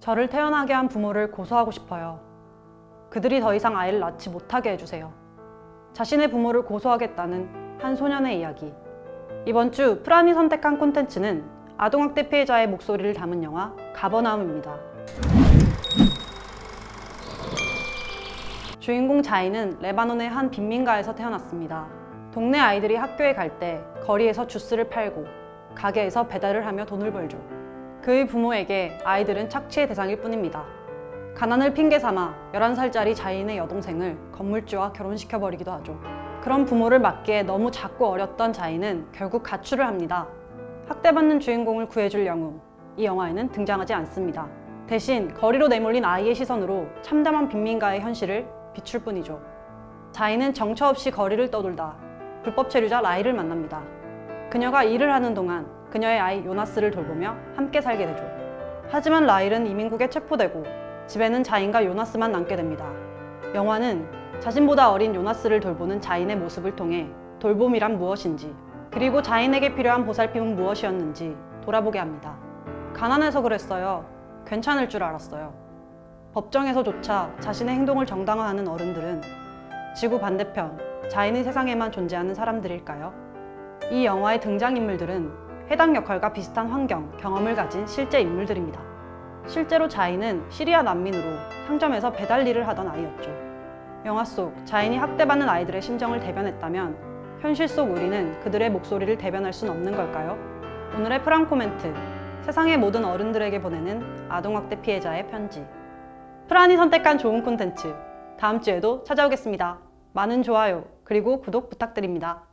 저를 태어나게 한 부모를 고소하고 싶어요. 그들이 더 이상 아이를 낳지 못하게 해주세요. 자신의 부모를 고소하겠다는 한 소년의 이야기. 이번 주 프란이 선택한 콘텐츠는 아동학대 피해자의 목소리를 담은 영화 가버나움입니다. 주인공 자이는 레바논의 한 빈민가에서 태어났습니다. 동네 아이들이 학교에 갈 때 거리에서 주스를 팔고 가게에서 배달을 하며 돈을 벌죠. 그의 부모에게 아이들은 착취의 대상일 뿐입니다. 가난을 핑계 삼아 11살짜리 자인의 여동생을 건물주와 결혼시켜버리기도 하죠. 그런 부모를 맞기에 너무 작고 어렸던 자인은 결국 가출을 합니다. 학대받는 주인공을 구해줄 영웅. 이 영화에는 등장하지 않습니다. 대신 거리로 내몰린 아이의 시선으로 참담한 빈민가의 현실을 비출 뿐이죠. 자인은 정처 없이 거리를 떠돌다 불법 체류자 라이를 만납니다. 그녀가 일을 하는 동안 그녀의 아이 요나스를 돌보며 함께 살게 되죠. 하지만 라일은 이민국에 체포되고 집에는 자인과 요나스만 남게 됩니다. 영화는 자신보다 어린 요나스를 돌보는 자인의 모습을 통해 돌봄이란 무엇인지 그리고 자인에게 필요한 보살핌은 무엇이었는지 돌아보게 합니다. 가난해서 그랬어요. 괜찮을 줄 알았어요. 법정에서조차 자신의 행동을 정당화하는 어른들은 지구 반대편 자인의 세상에만 존재하는 사람들일까요? 이 영화의 등장인물들은 해당 역할과 비슷한 환경, 경험을 가진 실제 인물들입니다. 실제로 자인은 시리아 난민으로 상점에서 배달 일을 하던 아이였죠. 영화 속 자인이 학대받는 아이들의 심정을 대변했다면 현실 속 우리는 그들의 목소리를 대변할 순 없는 걸까요? 오늘의 프랑코 멘트 세상의 모든 어른들에게 보내는 아동학대 피해자의 편지 프란이 선택한 좋은 콘텐츠 다음 주에도 찾아오겠습니다. 많은 좋아요 그리고 구독 부탁드립니다.